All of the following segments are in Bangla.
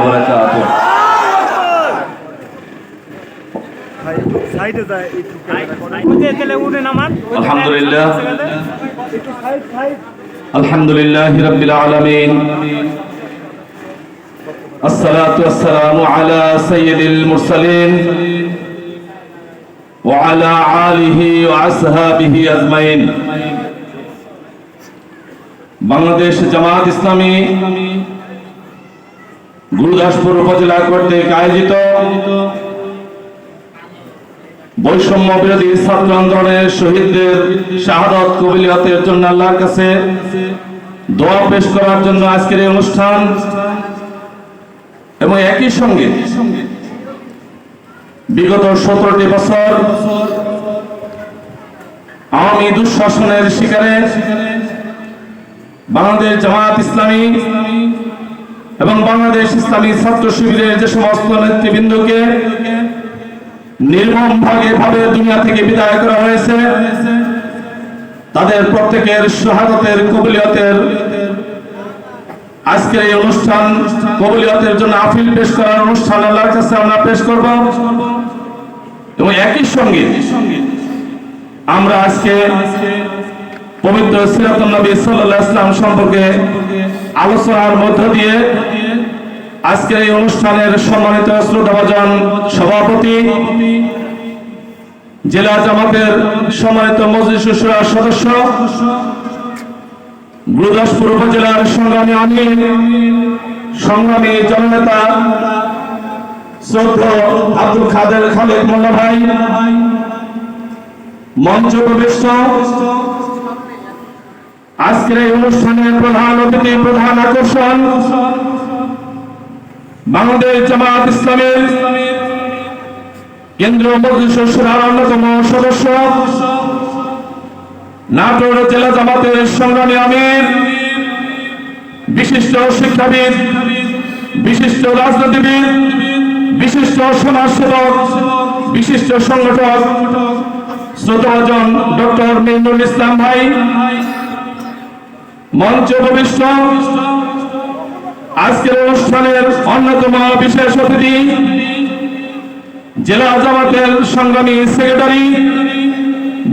وبركاته সাইডে যায় একটু উঠে গেলে উঠে নামান الحمد لله একটু সাইড সাইড الحمد لله رب العالمين الصلاة والسلام على سيد المرسلين وعلى آله وأصحابه أجمعين বাংলাদেশ জামাত ইসলামী গুরুদাসপুর উপজেলা কর্তৃক আয়োজিত বৈষম্য বিরোধী ছাত্র আন্দোলনের শহীদদের শাহাদত কবিলিয়তের জন্য আল্লাহর কাছে দোয়া পেশ করার জন্য আজকের এই অনুষ্ঠান এবং একই সঙ্গে বিগত সতেরোটি বছর আওয়ামী দুঃশাসনের শিকারে বাংলাদেশ জামাত ইসলামী এবং বাংলাদেশ ইসলামী ছাত্র শিবিরের যে সমস্ত নেতৃবৃন্দকে নির্মম ভাগে ভাবে দুনিয়া থেকে বিদায় করা হয়েছে, তাদের প্রত্যেকের শাহাদতের কবুলিয়তের আজকের এই অনুষ্ঠান কবুলিয়তের জন্য আপিল পেশ করার অনুষ্ঠান আল্লাহর কাছে আমরা পেশ করব। এবং একই সঙ্গে আমরা আজকে পবিত্র সিরাতুল নবী সাল্লাল্লাহু ইসলাম সম্পর্কে আলোচনার মধ্য দিয়ে আজকের এই অনুষ্ঠানের সম্মানিত শ্রোতাভাজন সভাপতি, জেলা জামাতের সম্মানিত মজলিস সদস্য, গুরুদাসপুর উপজেলার সংগ্রামী আমি সংগ্রামী জননেতা শ্রদ্ধ আব্দুল খাদের খালেদ মোল্লা ভাই, মঞ্চ প্রবিষ্ট আজকের এই অনুষ্ঠানের প্রধান অতিথি, প্রধান আকর্ষণ বাংলাদেশ জামাত ইসলামের কেন্দ্রীয় সুরার অন্যতম সদস্য। নাটোর জেলা জামাতের সংগ্রামী আমির, বিশিষ্ট শিক্ষাবিদ, বিশিষ্ট রাজনীতিবিদ, বিশিষ্ট সমাজসেবক, বিশিষ্ট সংগঠক শ্রোতাজন ডক্টর মিনুল ইসলাম ভাই, মঞ্চ ভবিষ্য আজকের অনুষ্ঠানের অন্যতম বিশেষ অতিথি জেলা জামাতের সংগ্রামী সেক্রেটারি,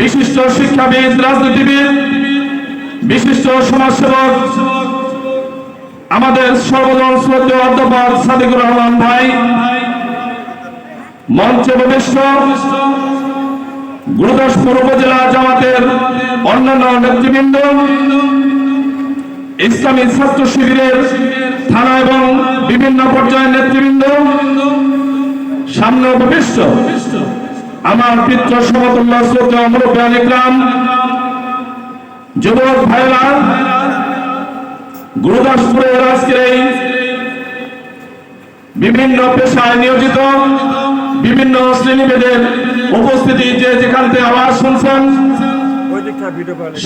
বিশিষ্ট শিক্ষাবিদ, রাজনীতিবিদ, বিশিষ্ট সমাজসেবক, আমাদের সর্বজন শ্রদ্ধেয় অধ্যাপক সাদিকুর রহমান ভাই, মঞ্চে ভবিষ্য গুরুদাসপুর উপজেলা জামাতের অন্যান্য নেতৃবৃন্দ ইসলামী ছাত্র শিবিরের থানা এবং বিভিন্ন পর্যায়ের নেতৃবৃন্দ, সামনে উপবিষ্ট আমার পিত্র সমতুল্য শ্রদ্ধা মুরব্বান ইকরাম যুবক ভাইরা গুরুদাসপুরের আজকের এই বিভিন্ন পেশায় নিয়োজিত বিভিন্ন শ্রেণীভেদের উপস্থিতি যে যেখান থেকে আওয়াজ শুনছেন,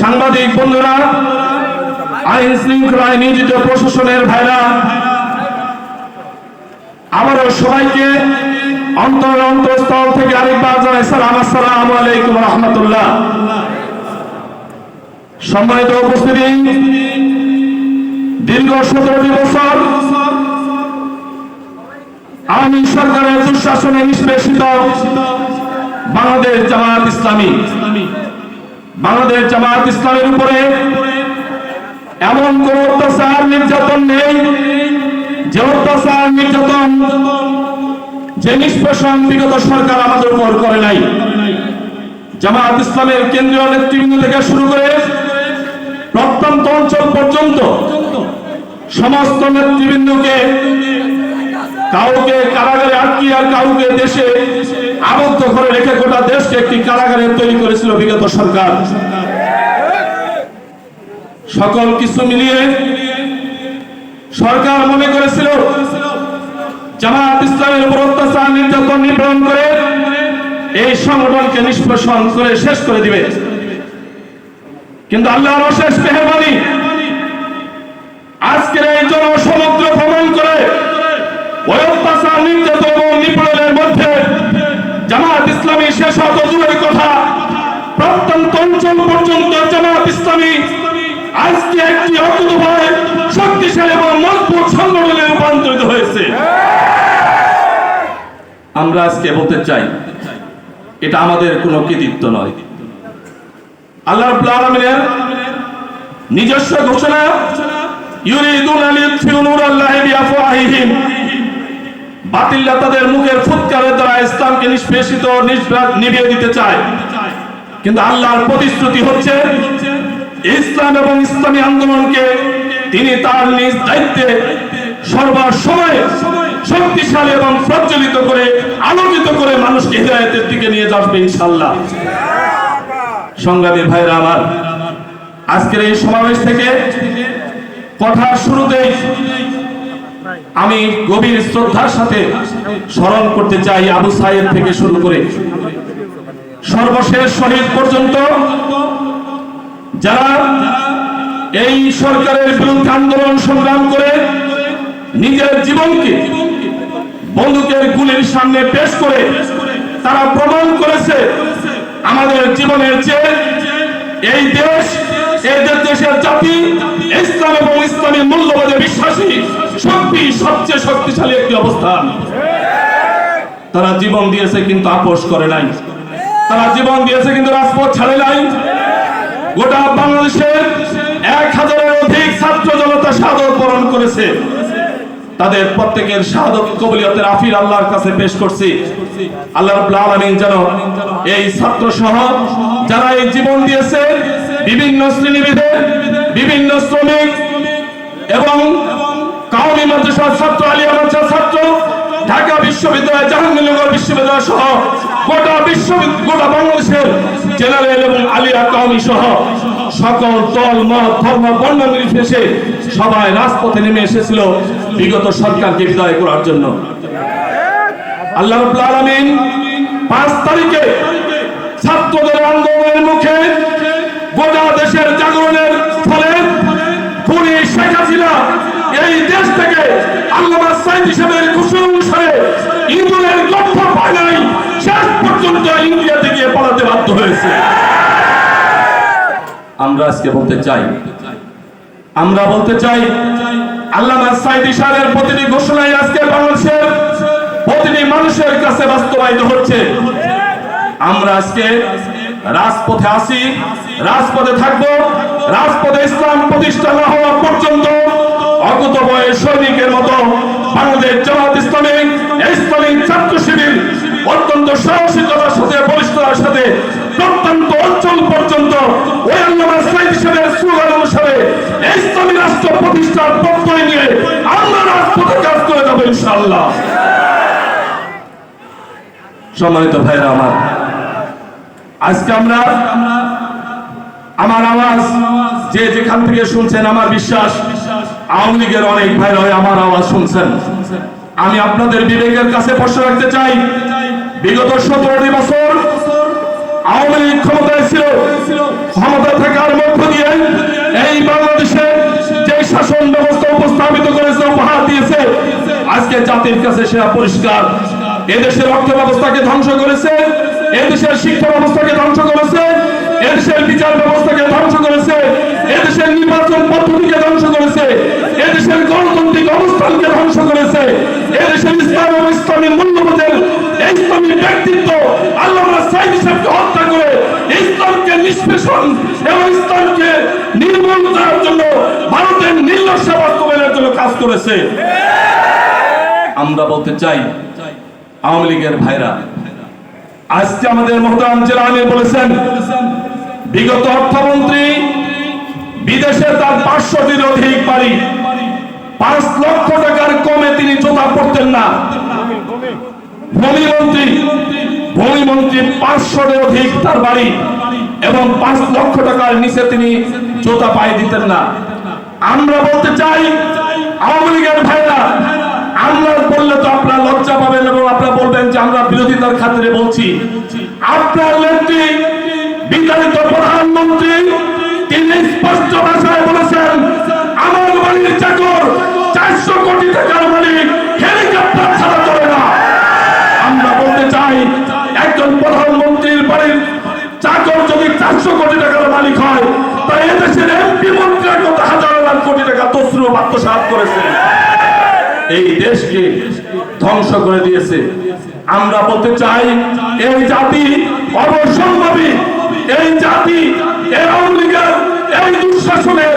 সাংবাদিক বন্ধুরা আইন শৃঙ্খলায় নিয়োজিত প্রশাসনের ভাইরা আবারও সবাইকে অন্তর অন্তঃস্থল থেকে আরেকবার জানাই সালাম, আসসালাম আলাইকুম রহমতুল্লাহ। সম্মানিত উপস্থিতি, দীর্ঘ সতেরোটি বছর আওয়ামী সরকারের দুঃশাসনে নিষ্পেষিত বাংলাদেশ জামাত ইসলামী। বাংলাদেশ জামাত ইসলামের উপরে এমন কোন অত্যাচার নির্যাতন নেই যে অত্যাচার নির্যাতন যে নিষ্পেষণ বিগত সরকার আমাদের উপর করে নাই। জামাত ইসলামের কেন্দ্রীয় নেতৃবৃন্দ থেকে শুরু করে প্রত্যন্ত অঞ্চল পর্যন্ত সমস্ত নেতৃবৃন্দকে কাউকে কারাগারে আটকি আর কাউকে দেশে আবদ্ধ করে রেখে গোটা দেশকে একটি কারাগারে তৈরি করেছিল বিগত সরকার। সকল কিছু মিলিয়ে সরকার মনে করেছিল, জামাত ইসলামের উপর অত্যাচার, নির্যাতন করে এই সংগঠনকে করে শেষ করে দিবে। কিন্তু আল্লাহর অশেষ মেহরবানি আজকের এই জনসমুদ্র ভ্রমণ করে ওই অত্যাচার, নির্যাতন এবং নিপীড়নের মধ্যে জামাত ইসলামী শেষ হত দূরের কথা। প্রত্যন্ত অঞ্চল পর্যন্ত শক্তিশালী মজবুত রূপান্তরিত হয়েছে। আমরা আজকে বলতে চাই, এটা আমাদের কোনো কৃতিত্ব নয়। আল্লাহ আলামিনের নিজস্ব ঘোষণা মুখের দ্বারা ইসলামকে নিষ্পেষিত নিভিয়ে দিতে কিন্তু আল্লাহর প্রতিশ্রুতি হচ্ছে, ইসলাম এবং ইসলামী আন্দোলনকে তিনি তার নিজ দায়িত্বে সর্বসময় শক্তিশালী এবং প্রজ্বলিত করে, আলোকিত করে মানুষকে হৃদায়তের দিকে নিয়ে যাবে ইনশাল্লাহ সংগ্রামী ভাইরা আমার, আজকের এই সমাবেশ থেকে কথা শুরুতেই আমি গভীর শ্রদ্ধার সাথে স্মরণ করতে চাই আবু সাহেব থেকে শুরু করে। সর্বশেষ শহীদ পর্যন্ত যারা এই সরকারের বিরুদ্ধে আন্দোলন সংগ্রাম করে নিজের জীবনকে বন্দুকের গুলির সামনে পেশ করে তারা প্রমাণ করেছে আমাদের জীবনের চেয়ে এই দেশ, এই দেশের জাতি, ইসলাম এবং ইসলামী মূল্যবোধে বিশ্বাসী, সত্যি, সবচেয়ে শক্তিশালী একটি অবস্থান। তারা জীবন দিয়েছে কিন্তু আপোষ করে নাই। তারা জীবন দিয়েছে কিন্তু রাজপথ ছাড়ে নাই। গোটা বাংলাদেশের এক হাজারের অধিক ছাত্র জনতা সাদর বরণ করেছে। তাদের প্রত্যেকের শাহাদত কবুলিয়তের আফির আল্লাহর কাছে পেশ করছি। আল্লাহ রাব্বুল যেন এই ছাত্র সহ যারা এই জীবন দিয়েছে, বিভিন্ন শ্রেণীবিধে বিভিন্ন শ্রমিক এবং কাউমি মাদ্রাসার ছাত্র, আলিয়া মাদ্রাসার ছাত্র ঢাকা বিশ্ববিদ্যালয়, জাহাঙ্গীরনগর বিশ্ববিদ্যালয় সহ গোটা বিশ্ববিদ্যালয় গোটা বাংলাদেশের জেনারেল এবং আলিয়া কাউমি সহ সকল দল, মত, ধর্ম, বর্ণ নির্বিশেষে সবাই রাজপথে নেমে এসেছিল বিগত সরকারকে বিদায় করার জন্য। আল্লাহ আলামিন পাঁচ তারিখে ছাত্রদের আন্দোলনের মুখে গোটা দেশের জাগরণের ফলে খুনি শেখ হাসিনা এই দেশ থেকে আল্লামা সাইদ হিসেবের ঘোষণা ইন্দোরের লক্ষ্য পায় নাই। শেষ পর্যন্ত পালাতে বাধ্য হয়েছে। আমরা আজকে বলতে চাই, আমরা বলতে চাই, আল্লামা সাইদ প্রতিটি ঘোষণায় আজকে বাংলাদেশের প্রতিটি মানুষের কাছে বাস্তবায়িত হচ্ছে। আমরা আজকে রাজপথে আসি রাজপথে থাকব, রাজপথে ইসলাম প্রতিষ্ঠা না হওয়া পর্যন্ত অগত বয়স সৈনিকের মতো বাংলাদেশ জামাত ইসলামী ছাত্র শিবির অত্যন্ত সাহসিকতার সাথে বলিষ্ঠতার সাথে, প্রত্যন্ত অঞ্চল পর্যন্ত অনুসারে ইসলামী রাষ্ট্র প্রতিষ্ঠার নিয়ে কাজ করে সম্মানিত ভাইরা আমার, আজকে আমরা আমার আওয়াজ, যে যেখান থেকে শুনছেন আমার বিশ্বাস, আওয়ামী লীগের অনেক ভাইরা আমার আওয়াজ শুনছেন। আমি আপনাদের বিবেকের কাছে প্রশ্ন রাখতে চাই। বিগত সতেরোটি বছর আওয়ামী লীগ ক্ষমতায় ছিল। ক্ষমতা থাকার মধ্য দিয়ে এই বাংলাদেশে যে শাসন ব্যবস্থা উপস্থাপিত করেছে, উপহার দিয়েছে, আজকে জাতির কাছে সেটা পরিষ্কার। এদেশের অর্থ ব্যবস্থাকে ধ্বংস করেছে, এদেশের শিক্ষা ব্যবস্থাকে ধ্বংস করেছে এদেশের বিচার ব্যবস্থাকে ধ্বংস করেছে, এদেশের নির্বাচন পদ্ধতিকে ধ্বংস করেছে, এদেশের গণতান্ত্রিক অবস্থানকে ধ্বংস করেছে, এদেশের ইসলাম এবং ইসলামী মূল্যবোধের ইসলামী ব্যক্তিত্ব আল্লাহ সাইদ সাহেবকে হত্যা করে ইসলামকে নিষ্পেষণ এবং ইসলামকে নির্মূল করার জন্য ভারতের নির্লস্য বাস্তবায়নের জন্য কাজ করেছে। আমরা বলতে চাই, আওয়ামী লীগের ভাইরা, আজকে আমাদের মোহতারাম জেলা বলেছেন বিগত অর্থমন্ত্রী বিদেশে তার পাঁচশো পাঁচশোটির অধিক বাড়ি, পাঁচ লক্ষ টাকার কমে তিনি জোতা পড়তেন না। ভূমি মন্ত্রী ভূমি মন্ত্রী পাঁচশোর অধিক তার বাড়ি এবং পাঁচ লক্ষ টাকার নিচে তিনি জোতা পায়ে দিতেন না। আমরা বলতে চাই, আওয়ামী লীগের ভাইরা, আমরা বললে তো আপনারা লজ্জা পাবেন এবং আপনারা বলবেন যে আমরা বিরোধিতার খাতিরে বলছি। আপনার নেত্রী বিতাড়িত প্রধানমন্ত্রী তিনি স্পষ্ট ভাষায় বলেছেন, আমার বাড়ির চাকর চারশো কোটি টাকার মালিক, হেলিকপ্টার ছাড়া চলে না। আমরা বলতে চাই, একজন প্রধানমন্ত্রীর বাড়ির চাকর যদি চারশো কোটি টাকার মালিক হয় তা এদেশের এমপি মন্ত্রীরা কত হাজার হাজার কোটি টাকা তসরু আত্মসাত করেছে? এই দেশকে ধ্বংস করে দিয়েছে। আমরা বলতে চাই, এই জাতি অবসম্ভাবী এই জাতি, এই আওয়ামী এই দুঃশাসনের,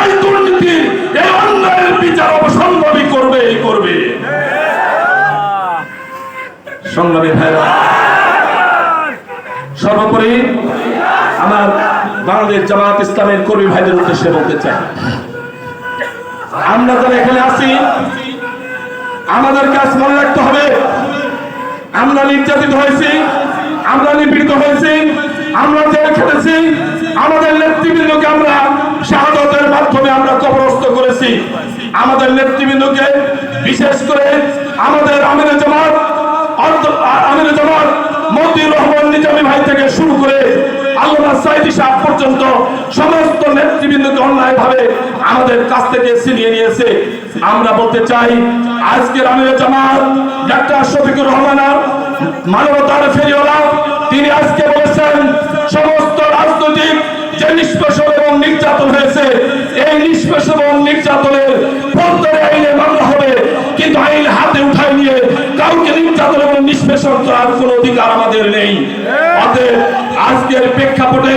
এই দুর্নীতির, এই অন্যায়ের বিচার অবসম্ভাবী করবে, এই করবে। সংগ্রামী ভাইরা, সর্বোপরি আমার বাংলাদেশ জামাত ইসলামের কর্মী ভাইদের উদ্দেশ্যে বলতে চাই। আমরা যারা এখানে আছি আমাদের কাজ মনে রাখতে হবে, আমরা নির্যাতিত হয়েছি আমরা নিপীড়িত হয়েছি আমরা খেটেছি আমাদের নেতৃবৃন্দকে আমরা শাহাদতের মাধ্যমে আমরা কবরস্থ করেছি। আমাদের নেতৃবৃন্দকে বিশেষ করে আমাদের আমির জামাত আমির জামাত, মতিউর রহমান নিজামী ভাই থেকে শুরু করে পর্যন্ত সমস্ত নেতৃবৃন্দকে অন্যায় ভাবে আমাদের কাছ থেকে আমরা বলতে চাই মানবতার ফেরিওয়ালা, তিনি আজকে বলেছেন, সমস্ত যে নিষ্পেষণ এবং নির্যাতন হয়েছে, এই নিষ্পেষণ এবং নির্যাতনের ফৌজদারি আইনে মামলা হবে। কিন্তু আইন হাতে উঠায় নিয়ে কাউকে নির্যাতন এবং নিষ্পেষণ করার কোনো অধিকার আমাদের নেই। আজকের প্রেক্ষাপটে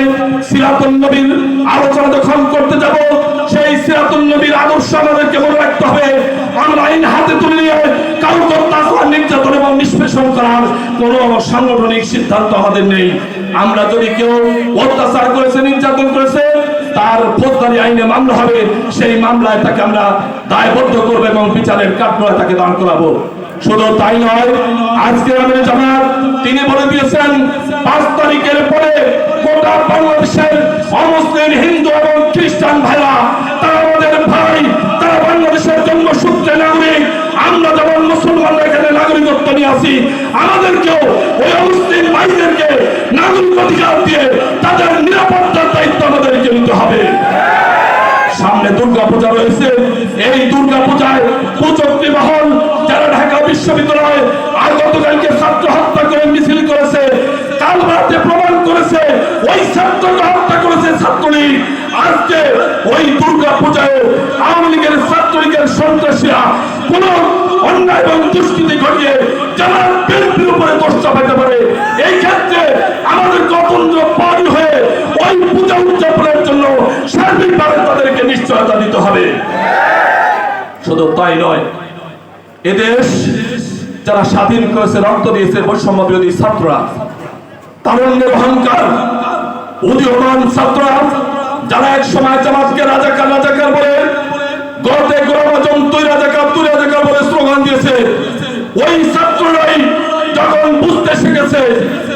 সিরাতুল নবীর আলোচনা যখন করতে যাব, সেই সিরাতুল নবীর আদর্শ আমাদেরকে মনে রাখতে হবে। আমরা আইন হাতে তুলে নিয়ে অত্যাচার, নির্যাতন এবং নিষ্পেষণ করার কোনো সাংগঠনিক সিদ্ধান্ত আমাদের নেই। আমরা যদি কেউ অত্যাচার করেছে, নির্যাতন করেছে, তার ফৌজদারি আইনে মামলা হবে। সেই মামলায় তাকে আমরা দায়বদ্ধ করব এবং বিচারের কাঠগড়ায় তাকে দান করাবো। শুধু তাই নয় আজকে আমাদের জামাত, তিনি বলে দিয়েছেন, পাঁচ তারিখের পরে গোটা বাংলাদেশের অমুসলিম, হিন্দু এবং খ্রিস্টান ভাইরা, তারা আমাদের ভাই, তারা আমরা যেমন মুসলমানরা এখানে নাগরিকত্ব নিয়ে আসি। আমাদেরকেও ওই অমুসলিম ভাইদেরকে নাগরিক অধিকার দিয়ে তাদের নিরাপত্তার দায়িত্ব আমাদেরকে নিতে হবে। সামনে দুর্গা পূজা রয়েছে। এই দুর্গা পূজায় পুচক্রি মহল যারা ঢাকা বিশ্ববিদ্যালয়ে আর গতকালকে ছাত্র হত্যা করে মিছিল করেছে কাল রাতে প্রমাণ করেছে, ওই ছাত্রকে হত্যা করেছে ছাত্রলীগ। আজকে ওই দুর্গা পূজায় সন্ত্রাসীরা কোন অন্যায় এবং দুষ্কৃতি ঘটিয়ে বিএনপির উপরে দোষ চাপাতে পারে, এই ক্ষেত্রে আমাদের হয়ে ওই পূজা উদযাপনের জন্য সার্বিকভাবে তাদেরকে নিশ্চয়তা দিতে হবে। শুধু তাই নয়, এদেশ যারা স্বাধীন করেছে, রক্ত দিয়েছে বৈষম্য বিরোধী ছাত্ররা উদীয়মান ছাত্ররা, যারা এক সময় জামাতকে রাজাকার রাজাকার বলে গর্তে গ্রহজন তুই রাজাকার তুই রাজাকার বলে স্লোগান দিয়েছে ওই ছাত্ররাই যখন বুঝতে শিখেছে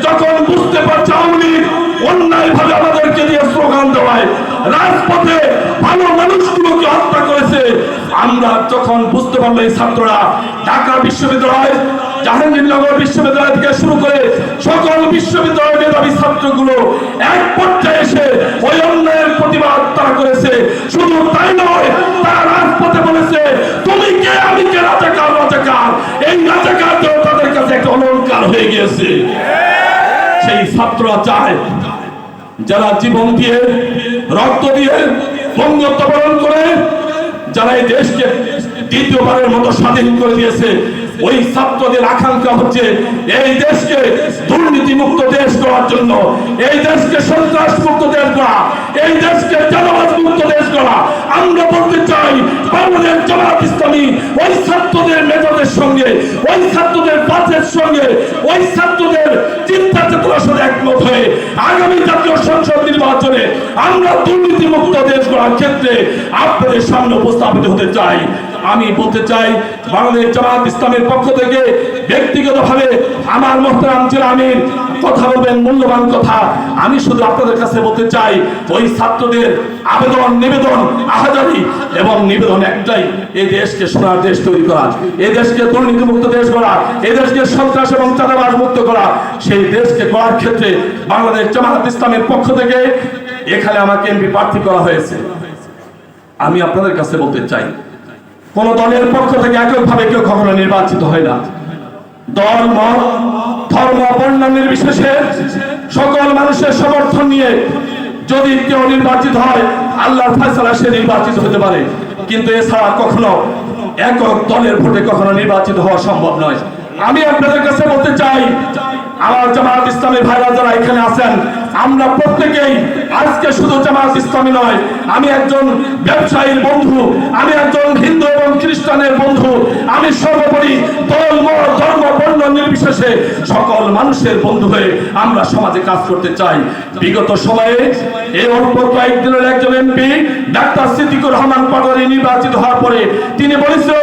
যখন বুঝতে পারছে আওয়ামী লীগ অন্যায় ভাবে আমাদেরকে দিয়ে স্লোগান দেওয়ায়, রাজপথে ভালো মানুষগুলোকে হত্যা করেছে। আমরা যখন বুঝতে পারল এই ছাত্ররা ঢাকা বিশ্ববিদ্যালয়, জাহাঙ্গীরনগর বিশ্ববিদ্যালয় থেকে শুরু করে সকল বিশ্ববিদ্যালয়ের মেধাবী ছাত্রগুলো এক পর্যায়ে এসে ওই অন্যায়ের প্রতিবাদ তারা করেছে। শুধু তাই নয়, তারা রাজপথে বলেছে, তুমি কে? আমি কে? রাজাকার রাজাকার। এই গিয়েছে সেই ছাত্ররা চায় যারা জীবন দিয়ে, রক্ত দিয়ে বঙ্গত্ব পালন করে, যারা এই দেশকে দ্বিতীয়বারের মতো স্বাধীন করে দিয়েছে ওই ছাত্রদের আকাঙ্ক্ষা হচ্ছে এই দেশকে দুর্নীতি মুক্ত দেশ করার জন্য, এই দেশকে সন্ত্রাস মুক্ত দেশ করা, এই দেশকে জনবাদ মুক্ত দেশ করা। আমরা বলতে চাই, বাংলাদেশ জামাত ইসলামী ওই ছাত্রদের মেধাদের সঙ্গে, ওই ছাত্রদের পাথের সঙ্গে, ওই ছাত্রদের চিন্তা চেতনার সাথে একমত হয়ে আগামী জাতীয় সংসদ নির্বাচনে আমরা দুর্নীতি মুক্ত দেশ গড়ার ক্ষেত্রে আপনাদের সামনে উপস্থাপিত হতে চাই। আমি বলতে চাই, বাংলাদেশ জামাত ইসলামের পক্ষ থেকে ব্যক্তিগতভাবে আমার মোহতারাম আমির, কথা বলবেন, মূল্যবান কথা। আমি শুধু আপনাদের কাছে বলতে চাই, ওই ছাত্রদের আবেদন, নিবেদন, আহাজারি এবং নিবেদন একটাই এই দেশকে সোনার দেশ তৈরি করা এই দেশকে দুর্নীতিমুক্ত দেশ করা এই দেশকে সন্ত্রাস এবং চাঁদাবাজ মুক্ত করা, সেই দেশকে করার ক্ষেত্রে বাংলাদেশ জামাত ইসলামের পক্ষ থেকে এখানে আমাকে এমপি প্রার্থী করা হয়েছে। আমি আপনাদের কাছে বলতে চাই কোন দলের পক্ষ থেকে এককভাবে কেউ কখনো নির্বাচিত হয় না। দল, মত, ধর্ম বর্ণ নির্বিশেষে সকল মানুষের সমর্থন নিয়ে যদি কেউ নির্বাচিত হয়, আল্লাহর ফয়সালা সে নির্বাচিত হতে পারে। কিন্তু এছাড়া কখনো একক দলের ভোটে কখনো নির্বাচিত হওয়া সম্ভব নয়। আমি আপনাদের কাছে বলতে চাই, আমার জামাত ইসলামী ভাইরা যারা এখানে আছেন আমরা প্রত্যেকেই আজকে শুধু জামাত ইসলামী নয়, আমি একজন ব্যবসায়ীর বন্ধু, আমি একজন হিন্দু এবং খ্রিস্টানের বন্ধু, আমি সর্বোপরি দল ধর্ম নির্বিশেষে সকল মানুষের বন্ধু হয়ে আমরা সমাজে কাজ করতে চাই। বিগত সময়ে এই অল্প কয়েকদিনের একজন এমপি, ডাক্তার সিদ্দিকুর রহমান পাটোয়ারি নির্বাচিত হওয়ার পরে তিনি বলেছিল,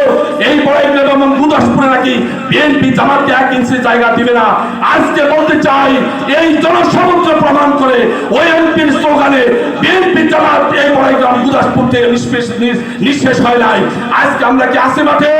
এই বড়াইগ্রাম এবং গুদাসপুরে নাকি বিএনপি জামাতকে এক ইঞ্চি জায়গা দিবে না। আজকে বলতে চাই, এই জনসমুদ্র প্রমাণ করে ওই এমপির স্লোগানে বিএনপি জামাত এই বড়াইগ্রাম গুদাসপুর থেকে নিঃশেষ হয় নাই। আজকে আমরা কি আসে মাঠে?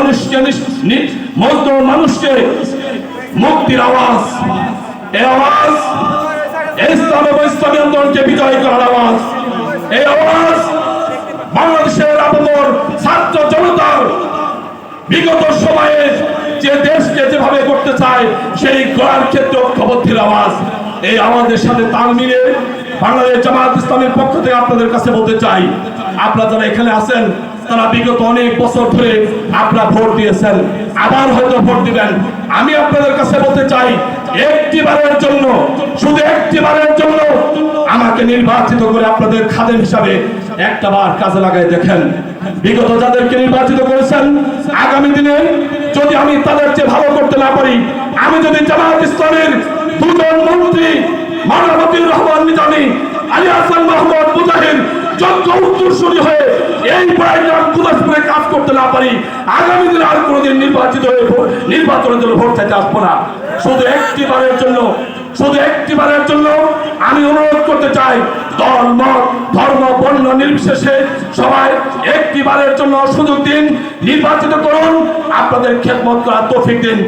মানুষকে মজদুর মানুষকে মুক্তির আওয়াজ। এই আওয়াজ ইসলাম ইসলামী আন্দোলনকে বিজয় করার আওয়াজ। এই আওয়াজ বাংলাদেশের ছাত্র জনতার বিগত সময়ে যে দেশকে যেভাবে করতে চায়, সেই গড়ার ক্ষেত্রে ঐক্যবদ্ধের আওয়াজ। এই আওয়াজের সাথে তাল মিলে বাংলাদেশ ইসলামের পক্ষ থেকে আপনাদের কাছে বলতে চাই, আপনারা যারা এখানে আছেন তারা বিগত অনেক বছর ধরে আপনারা ভোট দিয়েছেন। আবার হয়তো ভোট দিবেন। আমি আপনাদের কাছে বলতে চাই, একটিবারের জন্য, শুধু একটিবারের জন্য আমাকে নির্বাচিত করে আপনাদের খাদেম হিসাবে একটা বার কাজে লাগাই দেখেন। বিগত যাদেরকে নির্বাচিত করেছেন, আগামী দিনে যদি আমি তাদের চেয়ে ভালো করতে না পারি, আমি যদি জামাত ইসলামের দুজন মন্ত্রী মানবতির রহমান নিজামী আলী হাসান মোহাম্মদ মুজাহিদ যোগ্য উত্তরসূরি হয়ে এই পড়াইগ্রাম কুদাসপুরে কাজ করতে না পারি, আগামী দিনে আর কোনোদিন নির্বাচিত হয়ে নির্বাচনের জন্য ভোট চাইতে আসব না। শুধু একটি বারের জন্য শুধু একটি বারের জন্য আমি অনুরোধ করতে চাই, দল, মত, ধর্ম, বর্ণ নির্বিশেষে সবাই একটি বারের জন্য সুযোগ দিন, নির্বাচিত করুন, আপনাদের খেদমত করার তৌফিক দিন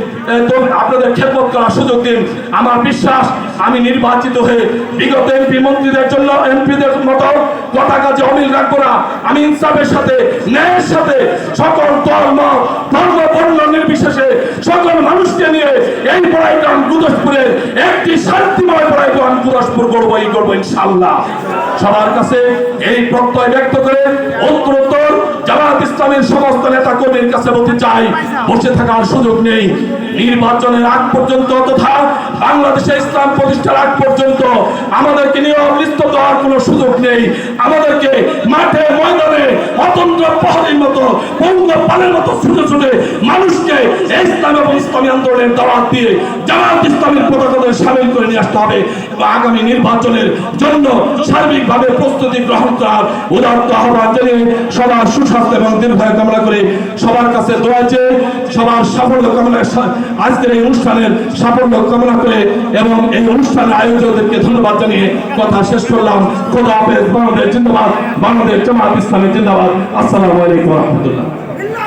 আপনাদের খেদমত করার সুযোগ দিন। আমার বিশ্বাস, আমি নির্বাচিত হয়ে বিগত এমপি মন্ত্রীদের জন্য, এমপিদের মতো কথা কাজে অমিল রাখব না। আমি ইনসাফের সাথে, ন্যায়ের সাথে সকল ধর্ম ধর্ম, বর্ণ নির্বিশেষে সকল মানুষকে নিয়ে এই পড়াইগ্রাম গুদসপুরের একটি শান্তিময় পড়াইগ্রাম গুদসপুর করব এই করব ইনশাল্লাহ সবার কাছে এই প্রত্যয় ব্যক্ত করে উত্তরোত্তর জামাত ইসলামের সমস্ত নেতা কর্মীর কাছে বলতে চাই বসে থাকার সুযোগ নেই। নির্বাচনের আগ পর্যন্ত তথা বাংলাদেশে ইসলাম প্রতিষ্ঠার আগ পর্যন্ত আমাদেরকে নিয়ম লিস্ট দেওয়ার কোনো সুযোগ নেই। আমাদেরকে মাঠে, ময়দানে, অতন্ত্র প্রহরীর মতো, পঙ্গ পালের মতো ছুটে ছুটে মানুষকে ইসলাম এবং ইসলামী আন্দোলনের দাওয়াত দিয়ে জামাত ইসলামের পতাকাদের সামিল করে নিয়ে আসতে হবে এবং আগামী নির্বাচনের জন্য সার্বিকভাবে প্রস্তুতি গ্রহণ করার উদার্ত আহ্বান জানিয়ে সবার সুস্বাস্থ্য এবং দীর্ঘায়ু কামনা করে সবার কাছে দোয়া চেয়ে সবার সাফল্য কামনা আজকের এই অনুষ্ঠানের সাফল্য কামনা করে এবং এই অনুষ্ঠানের আয়োজকদেরকে ধন্যবাদ জানিয়ে কথা শেষ করলাম। খোদা হাফেজ, বাংলাদেশ জিন্দাবাদ, বাংলাদেশ জামাত ইসলামের জিন্দাবাদ। আসসালামু আলাইকুম রহমতুল্লাহ।